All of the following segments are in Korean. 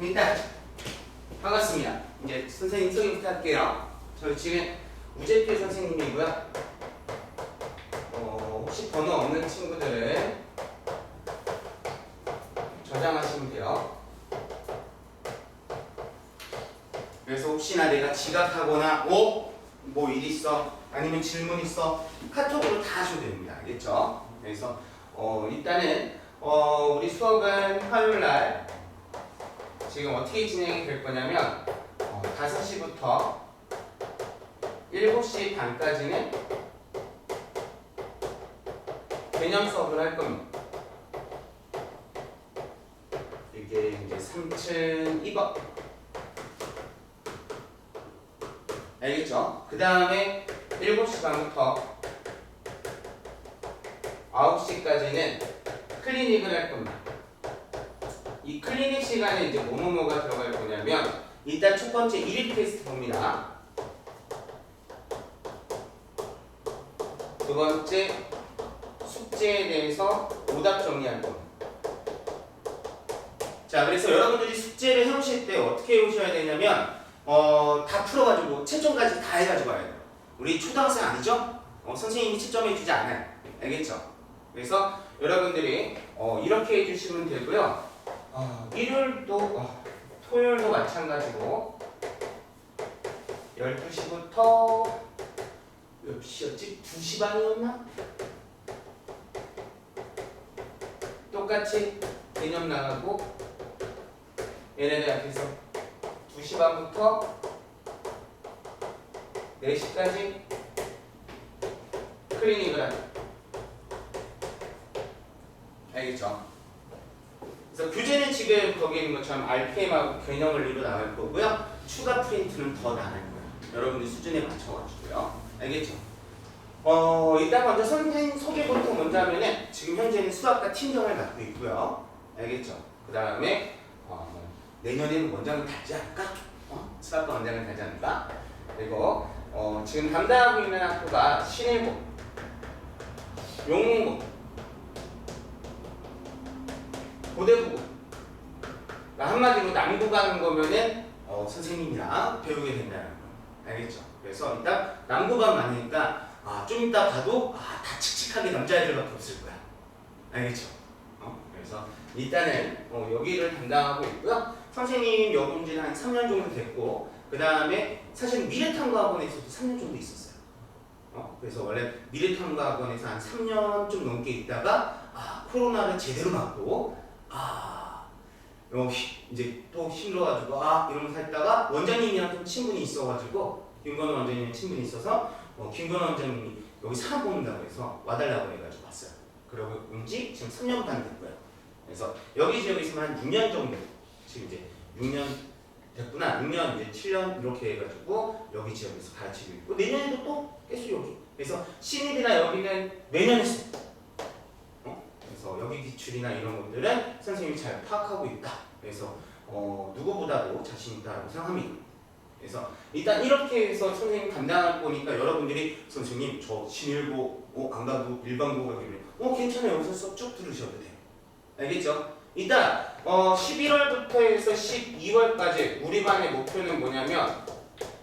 일단 반갑습니다. 이제 선생님 소개 부탁할게요. 저 지금 우재필 선생님이고요. 어, 혹시 번호 없는 친구들은 저장하시면 돼요. 그래서 혹시나 내가 지각하거나 어? 뭐일 있어? 아니면 질문 있어? 카톡으로 다 하셔도 됩니다. 알겠죠? 그래서 어, 일단은 어, 우리 수업은 화요일 날 지금 어떻게 진행이 될 거냐면 어, 5시부터 7시 반까지는 개념 수업을 할 겁니다. 이게 이제 3층 2번 알겠죠? 그 다음에 7시 반부터 9시까지는 클리닉을 할 겁니다. 이 클리닉 시간에 이제 뭐뭐뭐가 들어갈 거냐면 일단 첫 번째 1일 테스트 봅니다. 두 번째 숙제에 대해서 오답 정리할 겁니다. 자, 그래서 여러분들이 숙제를 해오실 때 어떻게 해오셔야 되냐면 어, 다 풀어가지고 채점까지 다 해가지고 와야 돼요. 우리 초등학생 아니죠? 어, 선생님이 채점해 주지 않아요. 알겠죠? 그래서 여러분들이 어, 이렇게 해주시면 되고요. 어, 일요일도 어, 토요일도 마찬가지고 12시부터 몇 시였지? 2시 반이었나? 똑같이 개념 나가고 얘네들 앞에서 2시 반부터 4시까지 클리닉을 하죠. 알겠죠? 그래서 교재는 지금 거기 있는 것처럼 RPM하고 개념을 이루 나갈 거고요. 추가 프린트는 더 나갈 거예요. 여러분들 수준에 맞춰가지고요. 알겠죠? 어, 일단 먼저 선생님 소개부터 먼저 하면은 지금 현재는 수학과 팀장을 맡고 있고요. 알겠죠? 그 다음에 어, 내년에는 원장을 달지 않을까? 어? 수학과 원장을 달지 않을까? 그리고 어, 지금 담당하고 있는 학교가 신일고, 용문고, 고대부고. 그러니까 한마디로 남부 가는 거면은 어, 선생님이랑 배우게 된다는 거. 알겠죠? 그래서 일단 남부가 많으니까 아, 좀 이따 봐도 아, 다 칙칙하게 남자애들밖에 없을 거야. 알겠죠? 어? 그래서 일단은 어, 여기를 담당하고 있고요. 선생님 여기 온 지는 한 3년 정도 됐고 그 다음에 사실 미래탐구학원에서도 3년 정도 있었어요. 어? 그래서 원래 미래탐구학원에서 한 3년 좀 넘게 있다가 아, 코로나를 제대로 맞고 아 이제 또 힘들어가지고 아 이러면서 했다가 원장님이랑 좀 친분이 있어가지고 김건우 원장님이랑 친분이 있어서 어, 김건우 원장님이 여기 사람 뽑는다고 해서 와달라고 해가지고 왔어요. 그러고 온지 지금 3년 반 됐고요. 그래서 여기 지역에 있으면 한 6년 정도 지금 이제 6년 됐구나 6년 이제 7년 이렇게 해가지고 여기 지역에서 가르치고 있고 내년에도 또 계속 여기 그래서 신입이나 여기는. 어? 여기 기출이나 이런 것들은 선생님이 잘 파악하고 있다. 그래서 어, 누구보다도 자신 있다고 생각합니다. 그래서 일단 이렇게 해서 선생님 감당할 거니까 여러분들이 선생님 저 신일고 어, 안 가도 일반고 가기로 어 괜찮아요 여기서 수업 쭉 들으셔도 돼요. 알겠죠? 일단 어, 11월부터 해서 12월까지 우리 반의 목표는 뭐냐면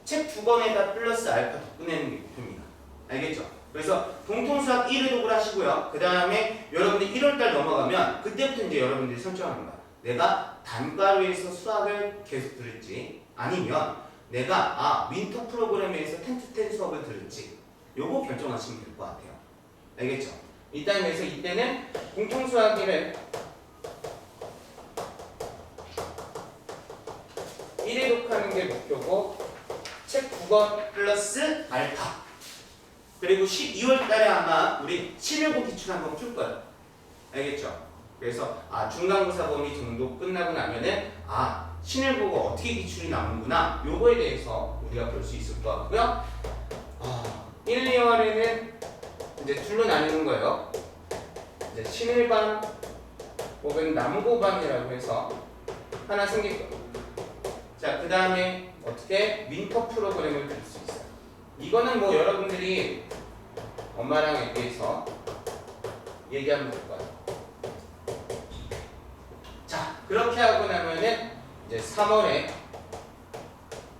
책 두 권에다 플러스 알파 더 꺼내는 게 목표입니다. 알겠죠? 그래서 공통수학 1회 독을 하시고요. 그 다음에 여러분들 1월달 넘어가면 그때부터 이제 여러분들이 설정하는 거야. 내가 단과로에서 수학을 계속 들을지 아니면 내가 아 윈터 프로그램에서 텐트텐 수업을 들을지 요거 결정하시면 될 것 같아요. 알겠죠? 일단 그래서 이때는 공통수학을 1회 독하는 게 목표고 책 9권 플러스 알파 그리고 12월 달에 아마 우리 7일고 기출 한번 풀 거예요. 알겠죠? 그래서 아 중간고사 범위 정도 끝나고 나면은 아 신일고가 어떻게 기출이 나오는구나 요거에 대해서 우리가 볼 수 있을 것 같고요. 아 1, 2월에는 이제 둘로 나누는 거예요. 이제 신일반 혹은 남고반이라고 해서 하나 생길 거예요. 자, 그 다음에 어떻게 윈터 프로그램을 들수 있어요. 이거는 뭐 여러분들이 엄마랑 얘기해서 얘기하면 될 거예요. 자, 그렇게 하고 나면은 이제 이제 3월에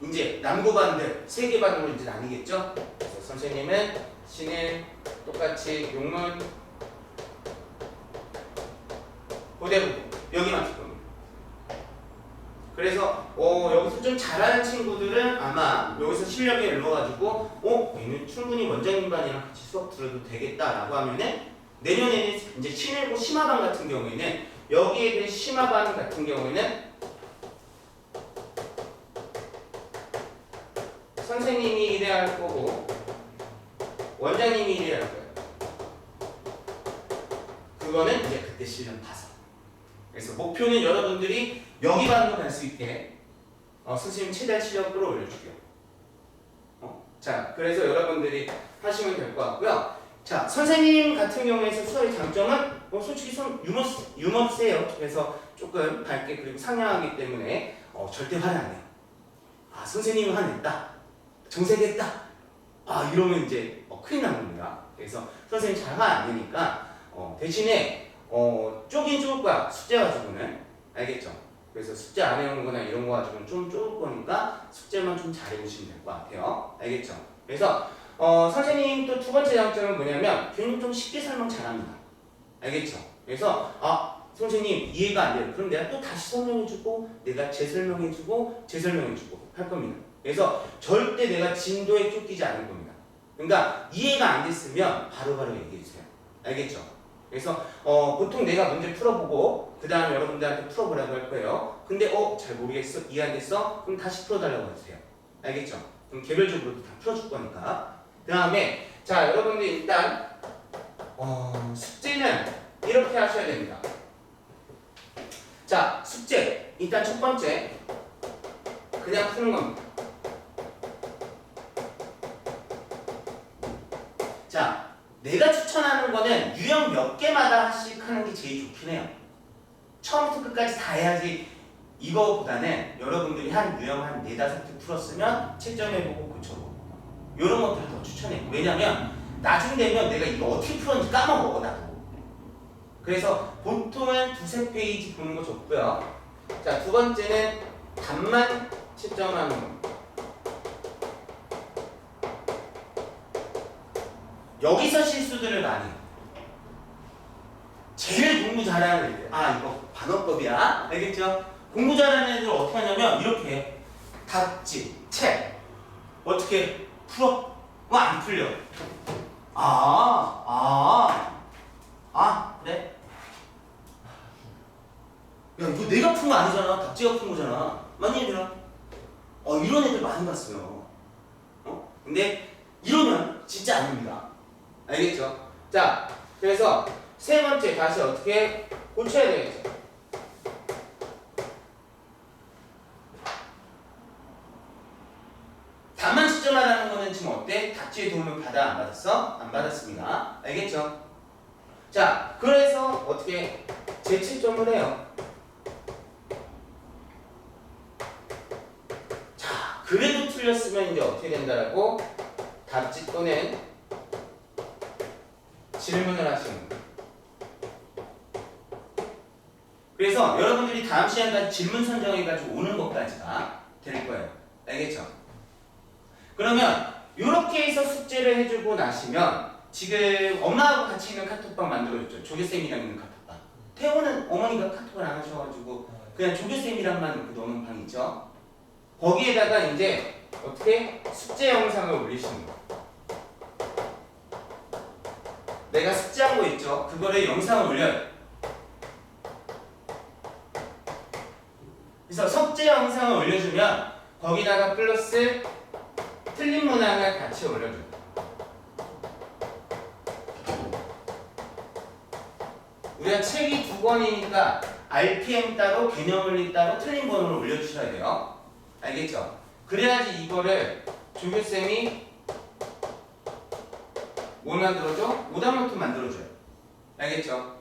이제 남고반들 세 개 반으로 이제 나뉘겠죠? 그래서 선생님은 신일 똑같이 용문 고대부고 여기만. 그래서 어, 여기서 좀 잘하는 친구들은 아마 여기서 실력이 일러가지고 어 얘는 충분히 원장님 반이랑 같이 수업 들어도 되겠다라고 하면은 내년에는 이제 신일고 심화반 같은 경우에는 여기에 대해 심화반 같은 경우에는 선생님이 일해야 할 거고 원장님이 일해야 할 거예요. 그거는 이제 그때 실력 봐서. 그래서 목표는 여러분들이 여기 반으로 갈수 있게 어, 선생님 최대한 실력을 올려줄게요. 어? 자, 그래서 여러분들이 하시면 될 것 같고요. 자, 선생님 같은 경우에서 수업의 장점은 뭐 솔직히 좀 유머 유머 세요. 그래서 조금 밝게 그리고 상냥하기 때문에 어, 절대 화를 안 해요. 아, 선생님이 화냈다. 정색했다. 아, 이러면 이제 어, 큰일 납니다. 그래서 선생님 잘 화 안 내니까 어, 대신에 어, 쪼긴 쪼을 거야. 숙제 가지고는. 알겠죠? 그래서 숙제 안 해오는 거나 이런 거 가지고는 좀 쪼을 거니까 숙제만 좀 잘 해보시면 될 것 같아요. 알겠죠? 그래서 어, 선생님 또 두 번째 장점은 뭐냐면 교수님 좀 쉽게 설명 잘합니다. 알겠죠? 그래서 아 선생님 이해가 안 돼요. 그럼 내가 또 다시 설명해주고 내가 재설명해주고 재설명해주고 할 겁니다. 그래서 절대 내가 진도에 쫓기지 않을 겁니다. 그러니까 이해가 안 됐으면 바로바로 얘기해주세요. 알겠죠? 그래서 어, 보통 내가 문제 풀어보고 그 다음에 여러분들한테 풀어보라고 할 거예요. 근데 어 잘 모르겠어 이해 안 됐어? 그럼 다시 풀어달라고 해주세요. 알겠죠? 그럼 개별적으로도 다 풀어줄 거니까. 그 다음에 자 여러분들 일단 어, 숙제는 이렇게 하셔야 됩니다. 자 숙제 일단 첫 번째 그냥 푸는 겁니다. 내가 추천하는 거는 유형 몇 개마다씩 하는 게 제일 좋긴 해요. 처음부터 끝까지 다 해야지 이거보다는 여러분들이 한 유형 한 네다섯 개 풀었으면 채점해보고 고쳐보고 이런 것들을 더 추천해요. 왜냐면 나중 되면 내가 이거 어떻게 풀었는지 까먹어 나도. 그래서 보통은 두세 페이지 보는 거 좋고요. 자 두 번째는 답만 채점하는 거. 여기서 실수들을 많이. 제일 공부 잘하는 애들. 아 이거 반어법이야. 알겠죠? 공부 잘하는 애들 어떻게 하냐면 이렇게 해. 답지, 책 어떻게 풀어? 뭐안 풀려. 아, 아, 아, 그래? 야, 이거 내가 푼 거 아니잖아. 답지가 푼 거잖아. 맞니, 얘들아? 어, 이런 애들 많이 봤어요. 어? 근데 이러면 진짜 아닙니다. 알겠죠? 자, 그래서 세 번째 다시 어떻게 고쳐야 되겠죠? 다만 시점하라는 거는 지금 어때? 답지의 도움을 받아 안 받았어? 안 받았습니다. 알겠죠? 자, 그래서 어떻게 재채점을 해요? 자, 그래도 틀렸으면 이제 어떻게 된다라고 답지 또는 질문을 하시는 거예요. 그래서 여러분들이 다음 시간까지 질문 선정해가지고 오는 것까지가 될 거예요. 알겠죠? 그러면 이렇게 해서 숙제를 해주고 나시면 지금 엄마하고 같이 있는 카톡방 만들어줬죠. 조교쌤이랑 있는 카톡방. 태호는 어머니가 카톡을 안 하셔가지고 그냥 조교쌤이랑만 그 노는 방 있죠. 거기에다가 이제 어떻게 숙제 영상을 올리시는 거예요. 내가 거 있죠. 그거를 영상을 올려요. 그래서 숙제 영상을 올려주면 거기다가 플러스 틀린 문항을 같이 올려줘요. 우리가 책이 두 권이니까 RPM 따로 개념 원리 따로 틀린 번호를 올려주셔야 돼요. 알겠죠? 그래야지 이거를 조교쌤이 뭘 만들어줘? 오답노트 만들어줘요. 알겠죠?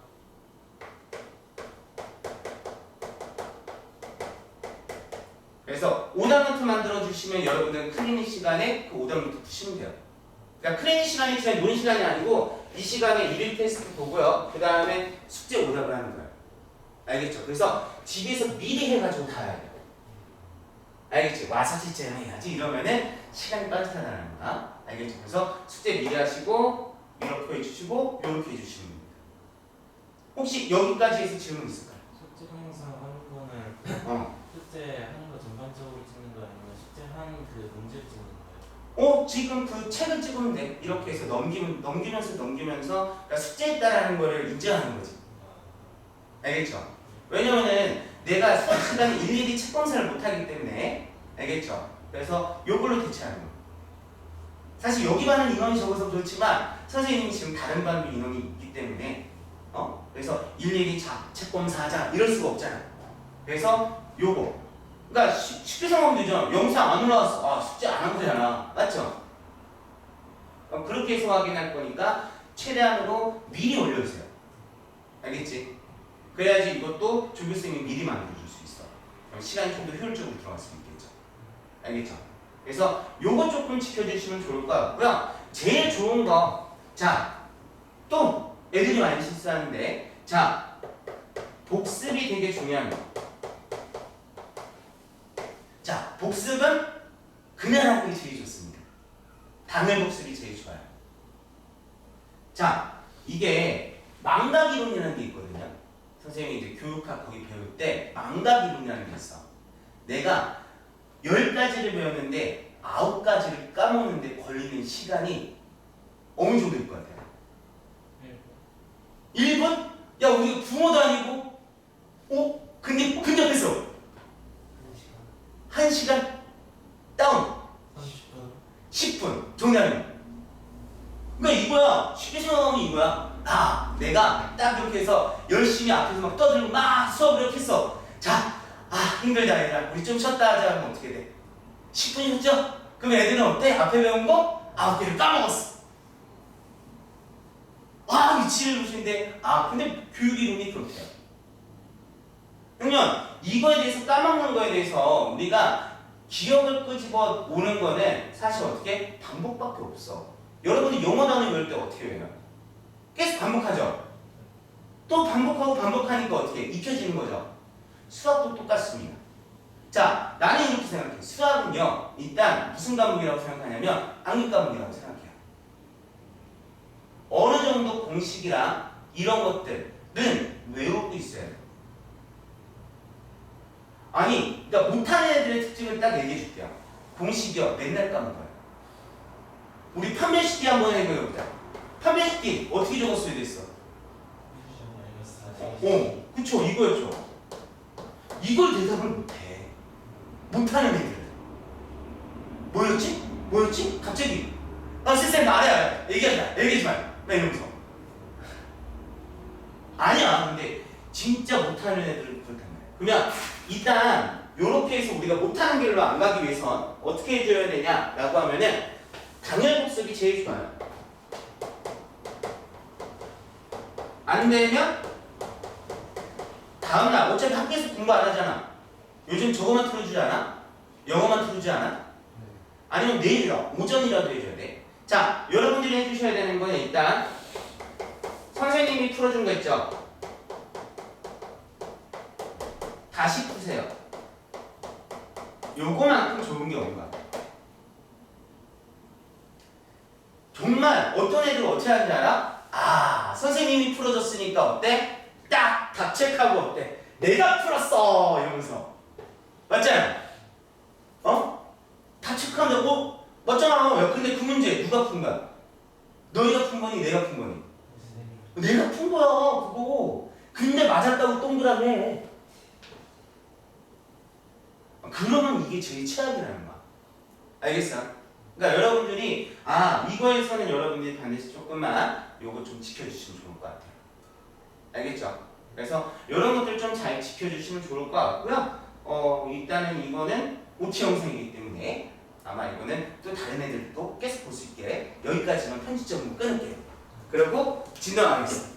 그래서 오답노트 만들어주시면 여러분들은 클리닉 시간에 그 오답노트 푸시면 돼요. 그러니까 클리닉 시간이 그냥 노는 시간이 아니고 이 시간에 일일 테스트 보고요. 그 다음에 숙제 오답을 하는 거예요. 알겠죠? 그래서 집에서 미리 해가지고 다 해야 돼요. 알겠지? 와서 채점해야지 이러면은 시간이 빠듯하다는 거야. 알겠죠? 그래서 숙제 미리 하시고 이렇게 해주시고 이렇게 해주시면 됩니다. 혹시 여기까지 해서 질문 있을까요? 숙제 항상 하는 거는 어. 숙제 하는 거 전반적으로 찍는 거 아니면 숙제 한그 문제를 찍는 거예요? 어 지금 그 책을 찍으면 돼. 이렇게 해서 넘기면 넘기면서 넘기면서 그러니까 숙제했다라는 거를 인정하는 거지. 알겠죠? 왜냐면은 내가 수업 시간에 일일이 책 검사를 못 하기 때문에 알겠죠? 그래서 요걸로 대체하는 거. 사실 여기 반은 인원이 적어서 그렇지만 선생님이 지금 다른 반도 인원이 있기 때문에 어 그래서 일일이 자, 책 검사하자 이럴 수가 없잖아. 그래서 요거 그러니까 쉽- 쉽게 생각하면 되죠. 영상 안 올라왔어. 아 숙제 안 한 거잖아. 맞죠? 그럼 그렇게 해서 확인할 거니까 최대한으로 미리 올려주세요. 알겠지? 그래야지 이것도 조교생이 미리 만들어줄 수 있어. 그럼 시간이 좀 더 효율적으로 들어갈 수 있겠죠. 알겠죠? 그래서 요거 조금 지켜주시면 좋을 것 같고요. 제일 좋은 거, 자, 또 애들이 많이 실수하는데, 자, 복습이 되게 거. 자, 복습은 그날 하는 게 제일 좋습니다. 당일 복습이 제일 좋아요. 자, 이게 망각 이론이라는 게 있거든요. 선생님이 이제 교육학 거기 배울 때 망각 이론이라는 게 있어. 내가 열 가지를 배웠는데 아홉 가지를 까먹는데 걸리는 시간이 어느 정도일 것 같아요? 1분? 야, 우리 부모도 아니고, 어? 근데 근접했어. 한 시간? 1시간 다운. 30분? 10분 정답이 그러니까 이거야 쉽게 생각하면 이거야 아 내가 딱 이렇게 해서 열심히 앞에서 막 떠들고 막 수업을 이렇게 했어 힘들다 얘들아 우리 좀 쉬었다 하자 하면 어떻게 돼? 10분이 었죠? 그럼 애들은 어때? 앞에 배운 거? 아홉 개를 까먹었어. 아 미치는 것인데. 아 근데 교육 이론이 그렇대요. 그러면 이거에 대해서 까먹는 거에 대해서 우리가 기억을 끄집어 오는 거는 사실 어떻게? 반복밖에 없어. 여러분이 영어 단어 외울 때 어떻게 외워요? 계속 반복하죠. 또 반복하고 반복하니까 어떻게? 익혀지는 거죠. 수학도 똑같습니다. 자, 나는 이렇게 생각해. 수학은요, 일단 무슨 과목이라고 생각하냐면 암기 과목이라고 생각해요. 어느 정도 공식이랑 이런 것들은 외우고 있어야 돼요. 아니, 그러니까 못하는 애들의 특징을 딱 얘기해 줄게요. 공식이요, 맨날 까먹어요. 우리 판별식기 한번 해보자. 판별식기 어떻게 적었어야 됐어? 어, 어, 그쵸, 이거였죠. 이걸 대답을 못해. 못하는 애들. 뭐였지? 뭐였지? 갑자기. 아, 쌤쌤 말해. 얘기하지 마. 얘기하지 마. 막 이러면서. 아니야. 근데 진짜 못하는 애들은 그렇단 말이야. 그러면 일단 요렇게 해서 우리가 못하는 길로 안 가기 위해선 어떻게 해줘야 되냐라고 하면은 당열 복습이 제일 좋아요. 안 되면 다음날 어차피 학교에서 공부 안 하잖아. 요즘 저거만 틀어주지 않아? 영어만 틀어주지 않아? 아니면 내일이라 오전이라도 해줘야 돼. 자, 여러분들이 해주셔야 되는 건 일단 선생님이 풀어준 거 있죠? 다시 푸세요. 요거만큼 좋은 게 없는 것 같아요. 정말 어떤 애들 어떻게 하는지 알아? 아, 선생님이 풀어줬으니까 어때? 딱 답책하고 어때? 내가 풀었어! 이러면서. 맞잖아? 어? 답책하면 어? 맞잖아. 야, 근데 그 문제 누가 푼 거야? 너희가 푼 거니? 내가 푼 거니? 내가 푼 거야, 그거. 근데 맞았다고 동그라미 그러면 이게 제일 최악이라는 거야. 알겠어? 그러니까 여러분들이 아 이거에서는 여러분들이 반드시 조금만 요거 좀 지켜주시면 좋을 것 같아요. 알겠죠? 그래서 이런 것들 좀 잘 지켜주시면 좋을 것 같고요. 어 일단은 이거는 오치 영상이기 때문에 아마 이거는 또 다른 애들도 계속 볼 수 있게 여기까지만 편집점으로 끊을게요. 그리고 진행하겠습니다.